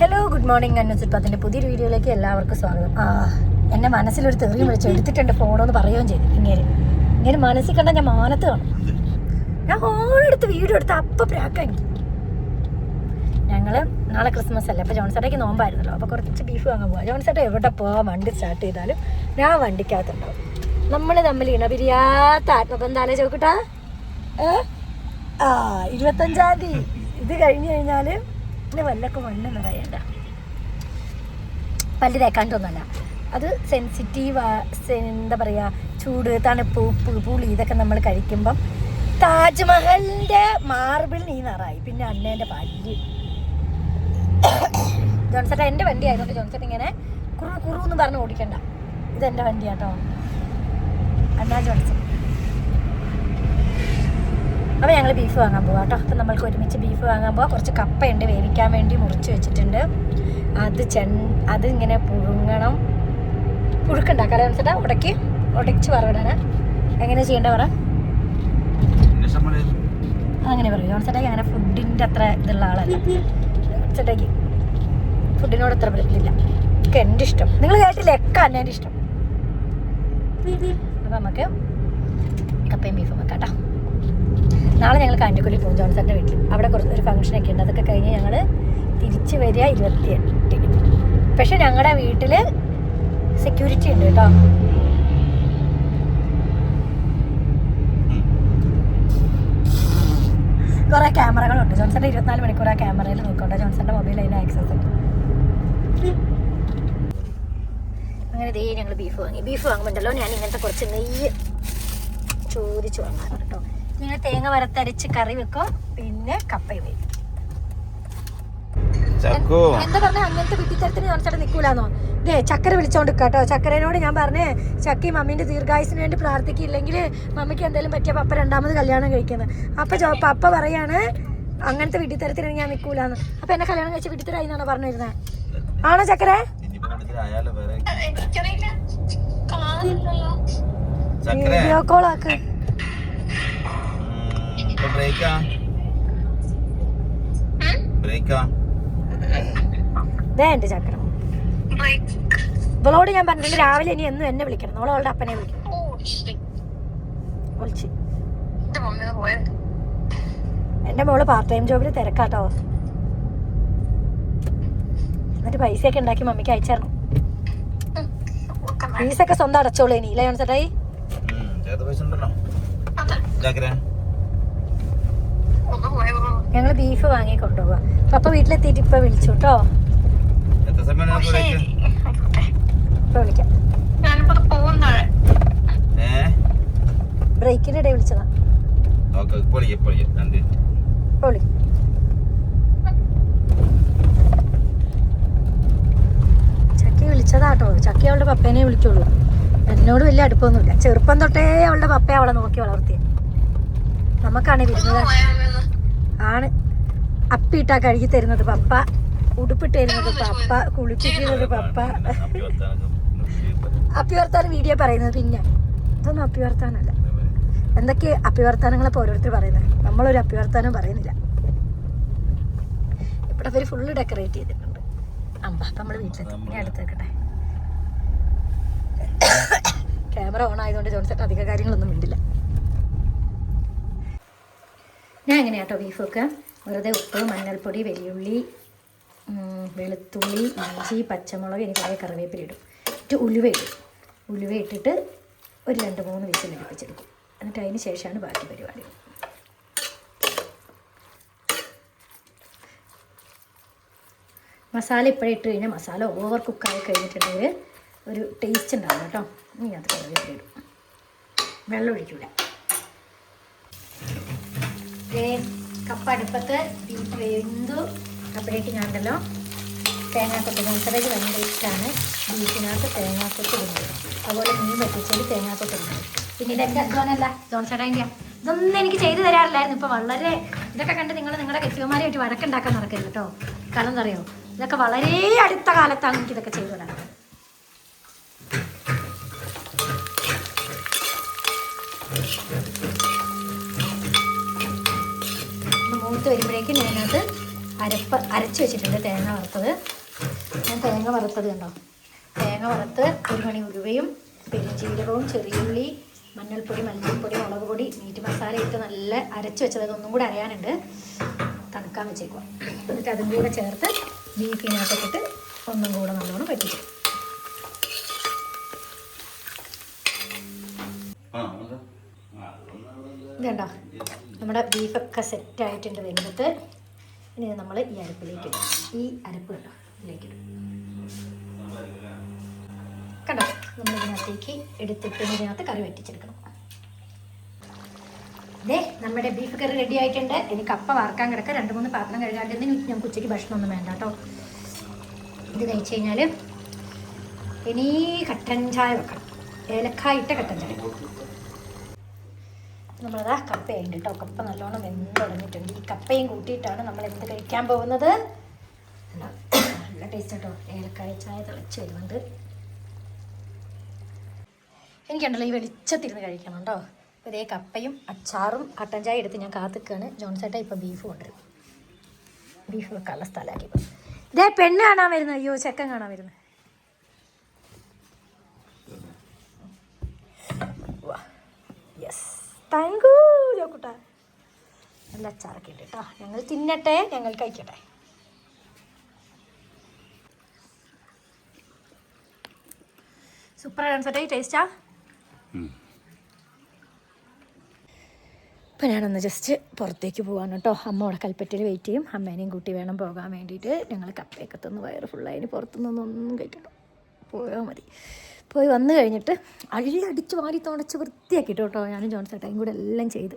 Hello good morning അന്നസുൽപ്പത്തിന്റെ പുതിയൊരു വീഡിയോയിലേക്ക് എല്ലാവർക്കും സ്വാഗതം. ആ എന്നെ മനസ്സിലൊരു തെറിയും വിളിച്ച് എടുത്തിട്ടുണ്ട് ഫോണോന്ന് പറയുകയും ചെയ്തു. ഇങ്ങനെ ഇങ്ങനെ മനസ്സിൽ കണ്ട ഞാൻ മാനത്ത് കാണും. ഞാൻ ഫോണെടുത്ത് വീഡിയോ എടുത്ത് അപ്പം പ്രാക്കി ഞങ്ങൾ നാളെ ക്രിസ്മസ് അല്ലേ അപ്പോൾ ജോൺസേട്ടയ്ക്ക് നോമ്പായിരുന്നല്ലോ. അപ്പോൾ കുറച്ച് ബീഫ് വാങ്ങാൻ പോവാം. ജോൺസേട്ട എവിടെ പോവാ? വണ്ടി സ്റ്റാർട്ട് ചെയ്താലും ഞാൻ വണ്ടിക്കകത്തുണ്ടാവും. നമ്മൾ തമ്മിൽ ഇണപിരിയാത്ത ആത്മബന്ധാലേ ചോക്കട്ടാ ആ ഇരുപത്തഞ്ചാം തീയതി. ഇത് കഴിഞ്ഞു കഴിഞ്ഞാൽ പിന്നെ വല്ലൊക്കെ മണ്ണ് നിറയണ്ട പല്ല് തേക്കാണ്ടൊന്നുമല്ല അത് സെൻസിറ്റീവ് എന്താ പറയുക ചൂട് തണുപ്പ് ഉപ്പ് പുളി ഇതൊക്കെ നമ്മൾ കഴിക്കുമ്പം താജ്മഹലിന്റെ മാർബിൾ നീ നിറായി. പിന്നെ അന്നേന്റെ പല്ല്. ജോൺസേട്ട എന്റെ വണ്ടി ആയതുകൊണ്ട് ജോൺസേട്ടൻ ഇങ്ങനെ കുറു കുറു എന്ന് പറഞ്ഞ് ഓടിക്കണ്ട. ഇതെന്റെ വണ്ടിയാട്ടോ. അന്നാ ജോൺസൺ അപ്പോൾ ഞങ്ങൾ ബീഫ് വാങ്ങാൻ പോവാം കേട്ടോ. അപ്പോൾ നമ്മൾക്ക് ഒരുമിച്ച് ബീഫ് വാങ്ങാൻ പോവാം. കുറച്ച് കപ്പയുണ്ട് വേവിക്കാൻ വേണ്ടി മുറിച്ച് വെച്ചിട്ടുണ്ട്. അത് ചെ അത് ഇങ്ങനെ പുഴുങ്ങണം. പുഴുക്കുണ്ടാക്കാം. അനുസരിച്ച് ഉടക്കി ഉടച്ച് വറവിടാനാ. എങ്ങനെ ചെയ്യേണ്ട പറ? അങ്ങനെ പറയും. ജോൺസേട്ടയ്ക്ക് അങ്ങനെ ഫുഡിന്റെ അത്ര ഇതുള്ള ആളല്ല. ചേട്ടയ്ക്ക് ഫുഡിനോട് അത്ര പറ്റില്ല ഒക്കെ എന്റെ ഇഷ്ടം. നിങ്ങൾ കേട്ടില്ല? ഒക്കെ അന്നെ എന്റെ ഇഷ്ടം. അപ്പം നമുക്ക് കപ്പയും ബീഫും വെക്കാം കേട്ടോ. നാളെ ഞങ്ങൾ കാഞ്ഞിക്കുഴി പോകും ജോൺസന്റെ വീട്ടിൽ. അവിടെ കുറച്ച് ഒരു ഫംഗ്ഷനൊക്കെ ഉണ്ട്. അതൊക്കെ കഴിഞ്ഞ് ഞങ്ങൾ തിരിച്ച് വരിക ഇരുപത്തി എട്ടിന് പക്ഷെ ഞങ്ങളുടെ വീട്ടിൽ സെക്യൂരിറ്റി ഉണ്ട് കേട്ടോ. കുറേ ക്യാമറകളുണ്ട്. ജോൺസന്റെ ഇരുപത്തിനാല് മണിക്കൂർ ആ ക്യാമറയിൽ നോക്കണ്ട. ജോൺസന്റെ മൊബൈൽ അതിന് ആക്സസ് ഉണ്ട്. അങ്ങനെ ദേ ഞങ്ങൾ ബീഫ് വാങ്ങി. ബീഫ് വാങ്ങുമ്പോണ്ടല്ലോ ഞാൻ ഇങ്ങനത്തെ കുറച്ച് നെയ്യ് ചോദിച്ചു വാങ്ങാറുണ്ട് കേട്ടോ. ഇങ്ങനെ തേങ്ങ വറുത്തരച്ച് കറി വെക്കും. പിന്നെ കപ്പയും വരും ചക്കു? എന്താ പറഞ്ഞ? അങ്ങനത്തെ വിട്ടിത്തരത്തിന് കാണിച്ചാൽ നിൽക്കൂലെന്നോ ഇതേ ചക്കര വിളിച്ചോണ്ട് കേട്ടോ. ചക്കരനോട് ഞാൻ പറഞ്ഞേ ചക്കി മമ്മീന്റെ ദീർഘായുസിന് വേണ്ടി പ്രാർത്ഥിക്കില്ലെങ്കിൽ മമ്മിക്ക് എന്തെങ്കിലും പറ്റിയ പപ്പ രണ്ടാമത് കല്യാണം കഴിക്കുന്നത് അപ്പൊ പപ്പ പറയാണ് അങ്ങനത്തെ വിട്ടിത്തരത്തിന് ഞാൻ നിൽക്കൂലെന്ന് അപ്പൊ എന്നെ കല്യാണം കഴിച്ച വിട്ടിത്തരായി പറഞ്ഞു പറഞ്ഞിരുന്നത് ആണോ ചക്കര? ഇനിയിപ്പോ വേറെ ചക്കര വീഡിയോ കോൾ ആക്ക് ബ്രേക്കാ? ബ്രേക്കാ? ദേ ഉണ്ട് ചക്കര ഇവളോട് ഞാൻ പറഞ്ഞിട്ടുണ്ട് രാവിലെ ഇനി എന്നും എന്നെ വിളിക്കണം. അവളെ അവളുടെ അപ്പനെ വിളിക്കണം വിളിച്ച്. എന്റെ മോൾ പാർട്ട് ടൈം ജോബിൽ തിരക്കാട്ടോ. എന്നിട്ട് പൈസയൊക്കെ ഉണ്ടാക്കി മമ്മിക്ക് അയച്ചായിരുന്നു. ഫീസൊക്കെ സ്വന്തം അടച്ചോളൂ ഇനി ഇല്ല ചേട്ടായി ചേർത്ത പൈസ ഉണ്ടല്ലോ ചക്കര ഞങ്ങൾ ബീഫ് വാങ്ങി കൊണ്ടുപോവാ പപ്പ വീട്ടിലെത്തിയിട്ട് ഇപ്പൊ വിളിച്ചു കേട്ടോ എത്ര സമയം ബ്രേക്ക് ഇപ്പൊ വിളിക്കാം. ഏ? ബ്രേക്കിന്റെ ഇടയിൽ വിളിച്ചതാ. വിളിക്കാം ചക്കി വിളിച്ചതാട്ടോ. ചക്കി അവളുടെ പപ്പേനെ വിളിക്കുള്ളൂ. എന്നോട് വലിയ അടുപ്പമൊന്നുമില്ല ചെറുപ്പം തൊട്ടേ അവളുടെ പപ്പയെ അവളെ നോക്കി വളർത്തിയ. നമുക്കാണ് വിരുന്നത് ആണ്. അപ്പിയിട്ടാ കഴുകി തരുന്നത് പപ്പ. ഉടുപ്പിട്ട് തരുന്നത് പപ്പ. കുളിപ്പിക്കുന്നത് പപ്പ. അപ്പി വർത്താനൊക്കെ നിർത്തി. വീഡിയോ പറയുന്നത് പിന്നെ. ഇതൊന്നും അപ്പിവർത്താനല്ല. എന്തൊക്കെ അപ്പി വർത്താനങ്ങളൊക്കെ ഓരോരുത്തർ പറയുന്നത്? നമ്മളൊരു അപ്പിവർത്താനം പറയുന്നില്ല. ഇവിടെ അവർ ഫുള്ള് ഡെക്കറേറ്റ് ചെയ്തിട്ടുണ്ട്. അമ്പ നമ്മൾ വീട്ടിലെത്തി. ഞാൻ ക്യാമറ ഓൺ ആയതുകൊണ്ട് ജോൺസേട്ടൻ അധിക കാര്യങ്ങളൊന്നും മിണ്ടില്ല. ഞാൻ എങ്ങനെയാട്ടോ ബീഫ് വെക്കുക വെറുതെ ഉപ്പ് മഞ്ഞൾപ്പൊടി വെല്ലുള്ളി വെളുത്തുള്ളി ഇഞ്ചി പച്ചമുളക് ഇനി കുറേ കറിവേപ്പില ഇടും. എന്നിട്ട് ഉലുവ ഇടും. ഉലുവ ഇട്ടിട്ട് ഒരു രണ്ട് മൂന്ന് വിസിൽ അടുപ്പിച്ചെടുക്കും. എന്നിട്ട് അതിന് ശേഷമാണ് ബാക്കി പരിപാടി. മസാല ഇപ്പോഴേ ഇട്ട് കഴിഞ്ഞാൽ മസാല ഓവർ കുക്കായി കഴിഞ്ഞിട്ടുണ്ടെങ്കിൽ ഒരു ടേസ്റ്റ് ഉണ്ടാവും കേട്ടോ. ഇനി അത് കറിവേപ്പില ഇടും. വെള്ളം ഒഴിക്കൂല. ദേ, കപ്പ അടുപ്പത്ത് ബീഫ് വെന്തു അപ്പോഴേക്ക് ഞാൻ തേങ്ങാക്കൊത്ത് ജോൺസറേക്ക് ഭയങ്കര ഇഷ്ടമാണ് ബീഫിനകത്ത് തേങ്ങാക്കൊത്ത് ഇടുന്നത്. അതുപോലെ മീൻ പറ്റിച്ചത് തേങ്ങാക്കൊത്ത് ഇടുന്നത്. പിന്നെ ഇതൊക്കെ ജോനല്ല ജോൺസറേന്റെ ഇതൊന്നും എനിക്ക് ചെയ്തു തരാറില്ലായിരുന്നു. ഇപ്പോൾ വളരെ ഇതൊക്കെ കണ്ട് നിങ്ങൾ നിങ്ങളുടെ കെട്ടിയമാരുമായിട്ട് വഴക്കുണ്ടാക്കാൻ നടക്കരുത് കേട്ടോ. കാരണം എന്താ അറിയോ? ഇതൊക്കെ വളരെ അടുത്ത കാലത്താണ് എനിക്ക് ഇതൊക്കെ ചെയ്തു തരാറ് ഒന്ന് മൂത്ത് വരുമ്പോഴേക്കും ഞാനത് അരപ്പ് അരച്ച് വെച്ചിട്ടുണ്ട് തേങ്ങ വറുത്തത്. ഞാൻ തേങ്ങ വറുത്തത് കണ്ടോ? തേങ്ങ വറുത്ത് ഒരു മണി ഉരുവയും പെരുംജീരകവും ചെറിയുള്ളി മഞ്ഞൾപ്പൊടി മല്ലിപ്പൊടി മുളക് പൊടി മീറ്റ് മസാല ഇട്ട് നല്ല അരച്ച് വെച്ചത്. ഒന്നും കൂടെ അറിയാനുണ്ട് തണുക്കാൻ വെച്ചേക്കുക എന്നിട്ട് അതും കൂടെ ചേർത്ത് ബീഫിനകത്തിട്ട് ഒന്നും കൂടെ നല്ലോണം പറ്റിക്കും ഇതുണ്ടോ? നമ്മുടെ ബീഫൊക്കെ സെറ്റ് ആയിട്ടുണ്ട് വെന്തിട്ട്. ഇനി നമ്മൾ ഈ അരപ്പിലേക്ക് ഇടും. ഈ അരപ്പ് കണ്ടോ? ഇതിലേക്ക് ഇടും. കണ്ടോ? നമ്മൾ ഇതിനകത്തേക്ക് എടുത്തിട്ട് ഇതിനകത്ത് കറി വെട്ടിച്ചെടുക്കണം ദേ നമ്മുടെ ബീഫ് കറി റെഡി ആയിട്ടുണ്ട്. ഇനി കപ്പ വറക്കാൻ കിടക്കുക രണ്ട് മൂന്ന് പാത്രം കഴുകാണ്ട് ഞങ്ങൾക്ക് ഉച്ചയ്ക്ക് ഭക്ഷണമൊന്നും വേണ്ട കേട്ടോ. ഇത് കഴിച്ചു കഴിഞ്ഞാൽ ഇനി കട്ടൻ ചായ വെക്കണം. ഏലക്കായിട്ട് കട്ടൻ ചായ. നമ്മളതാ കപ്പയുണ്ട് കേട്ടോ. കപ്പ നല്ലോണം വെന്തുടങ്ങിയിട്ടുണ്ട് ഈ കപ്പയും കൂട്ടിയിട്ടാണ് നമ്മൾ എന്ത് കഴിക്കാൻ പോകുന്നത്? നല്ല ടേസ്റ്റ് കേട്ടോ ഏലക്കായ ചായ തിളച്ച് വരുന്നുണ്ട്. എനിക്കുണ്ടല്ലോ ഈ വെളിച്ചത്തിരുന്ന് കഴിക്കണം കേട്ടോ. അപ്പോൾ ഇതേ കപ്പയും അച്ചാറും കട്ടൻ ചായ എടുത്ത് ഞാൻ കാത്തിക്കാണ്. ജോൺസേട്ട ഇപ്പം ബീഫ് കൊണ്ടുവരും. ബീഫ് വെക്കാനുള്ള സ്ഥലമാക്കി ഇതേ പെണ്ണ് കാണാൻ വരുന്നത് അയ്യോ ചെക്കൻ കാണാൻ വരുന്നത് താങ്ക് യു ജോക്കുട്ട. നല്ല അച്ചാറൊക്കെ ഉണ്ട് കേട്ടോ ഞങ്ങൾ തിന്നട്ടെ ഞങ്ങൾ കഴിക്കട്ടെ. സൂപ്പർ ആൻസട്ടെ ടേസ്റ്റാ അപ്പം ഞാനൊന്ന് ജസ്റ്റ് പുറത്തേക്ക് പോകാൻ കേട്ടോ അമ്മ അവിടെ കൽപ്പറ്റയിൽ വെയിറ്റ് ചെയ്യും. അമ്മേനെയും കൂട്ടി വേണം പോകാൻ വേണ്ടിയിട്ട്. ഞങ്ങൾ കപ്പയൊക്കെ തന്ന് വയറ് ഫുള്ളായി പുറത്തുനിന്നൊന്നും കഴിക്കട്ടോ പോയാൽ മതി. പോയി വന്നു കഴിഞ്ഞിട്ട് അഴി അടിച്ച് വാരി തുടച്ച് വൃത്തിയാക്കിയിട്ട് കേട്ടോ ഞാനും ജോൺസേട്ടയും കൂടെ എല്ലാം ചെയ്ത്.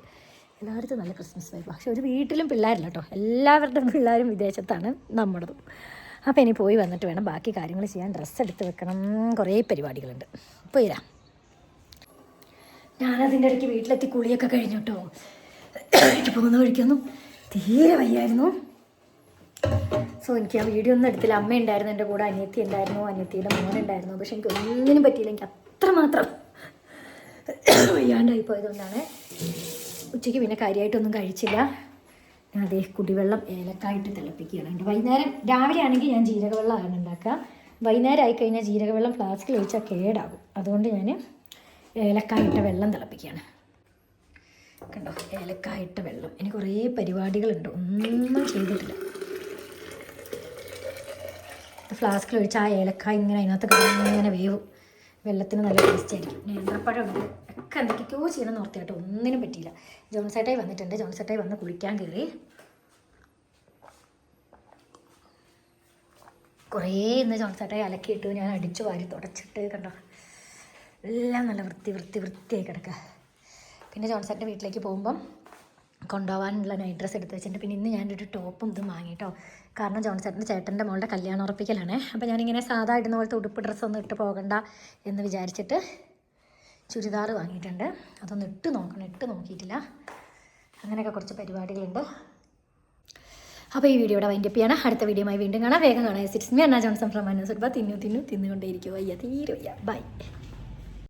എല്ലായിടത്തും നല്ല ക്രിസ്മസ് വൈബ് പക്ഷെ ഒരു വീട്ടിലും പിള്ളേരില്ല കേട്ടോ എല്ലാവരുടെയും പിള്ളേരും വിദേശത്താണ് നമ്മുടേതും. അപ്പോൾ ഇനി പോയി വന്നിട്ട് വേണം ബാക്കി കാര്യങ്ങൾ ചെയ്യാൻ. ഡ്രസ്സ് എടുത്ത് വെക്കണം. കുറേ പരിപാടികളുണ്ട്. പോയി വരാം. ഞാനതിന്റെ ഇടയ്ക്ക് വീട്ടിലെത്തി കുളിയൊക്കെ കഴിഞ്ഞു കേട്ടോ എനിക്ക് പോകുന്ന വഴിക്കൊന്നും തീരെ വയ്യായിരുന്നു. സോ എനിക്ക് ആ വീഡിയോ ഒന്നും എടുത്തില്ല. അമ്മ ഉണ്ടായിരുന്നു എന്റെ കൂടെ അനിയത്തി ഉണ്ടായിരുന്നു അനിയത്തിയുടെ മോനുണ്ടായിരുന്നു പക്ഷെ എനിക്ക് ഒന്നിനും പറ്റിയില്ല. എനിക്ക് അത്രമാത്രം വയ്യാണ്ടായി പോയതുകൊണ്ടാണ് ഉച്ചയ്ക്ക് പിന്നെ കാര്യമായിട്ടൊന്നും കഴിച്ചില്ല. ഞാൻ അതേ കുടിവെള്ളം ഏലക്കായിട്ട് തിളപ്പിക്കുകയാണ്. എന്റെ വൈകുന്നേരം രാവിലെ ആണെങ്കിൽ ഞാൻ ജീരകവെള്ളമാണ് ഉണ്ടാക്കുക. വൈകുന്നേരം ആയിക്കഴിഞ്ഞാൽ ജീരകവെള്ളം ഫ്ലാസ്കിൽ ഒഴിച്ചാൽ കേടാകും. അതുകൊണ്ട് ഞാൻ ഏലക്കായിട്ട വെള്ളം തിളപ്പിക്കുകയാണ്. കണ്ടോ? ഏലക്കായിട്ട വെള്ളം. എനിക്ക് കുറേ പരിപാടികളുണ്ട്. ഒന്നും ചെയ്തിട്ടില്ല. ഫ്ലാസ്കിൽ ഒഴിച്ച് ആ ഏലക്ക ഇങ്ങനെ അതിനകത്ത് കിടന്ന് ഇങ്ങനെ വേവും. വെള്ളത്തിന് നല്ല ടേസ്റ്റ് ആയിരിക്കും. നേന്ത്രപ്പഴം ഉണ്ട് ഒക്കെ എന്തൊക്കെയോ ചെയ്യണം ഓർത്തിയായിട്ട് ഒന്നിനും പറ്റിയില്ല. ജോൺസേട്ടായി വന്നിട്ടുണ്ട്. ജോൺസേട്ടായി വന്ന് കുളിക്കാൻ കയറി. കുറേ ഇന്ന് ജോൺസേട്ടായി അലക്കിയിട്ട് ഞാൻ അടിച്ചു വാരി തുടച്ചിട്ട് കണ്ടോ? എല്ലാം നല്ല വൃത്തി വൃത്തി വൃത്തിയായി കിടക്കുക. പിന്നെ ജോൺസേട്ടന്റെ വീട്ടിലേക്ക് പോകുമ്പം കൊണ്ടുപോകാനുള്ള നൈറ്റ് ഡ്രസ്സ് എടുത്ത് വെച്ചിട്ടുണ്ട്. പിന്നെ ഇന്ന് ഞാനൊരു ടോപ്പും ഇതും വാങ്ങിട്ടോ. കാരണം ജോൺസേട്ടന്റെ ചേട്ടന്റെ മോളുടെ കല്യാണം ഉറപ്പിക്കലാണ്. അപ്പോൾ ഞാനിങ്ങനെ സാധാ ഇടുന്ന പോലത്തെ ഉടുപ്പ് ഡ്രസ്സൊന്നും ഇട്ട് പോകണ്ട എന്ന് വിചാരിച്ചിട്ട് ചുരിദാർ വാങ്ങിയിട്ടുണ്ട്. അതൊന്ന് ഇട്ട് നോക്കണം. ഇട്ട് നോക്കിയിട്ടില്ല. അങ്ങനെയൊക്കെ കുറച്ച് പരിപാടികളുണ്ട്. അപ്പോൾ ഈ വീഡിയോ ഇവിടെ വൈൻഡപ്പ് ചെയ്യണം. അടുത്ത വീഡിയോയുമായി വീണ്ടും കാണാം. വേഗം കാണാം. It's me Anna Johnson from അന്നസുർബ തിന്നു തിന്നു തിന്നുകൊണ്ടേയിരിക്കും. വയ്യ തീരെ വയ്യ. ബൈ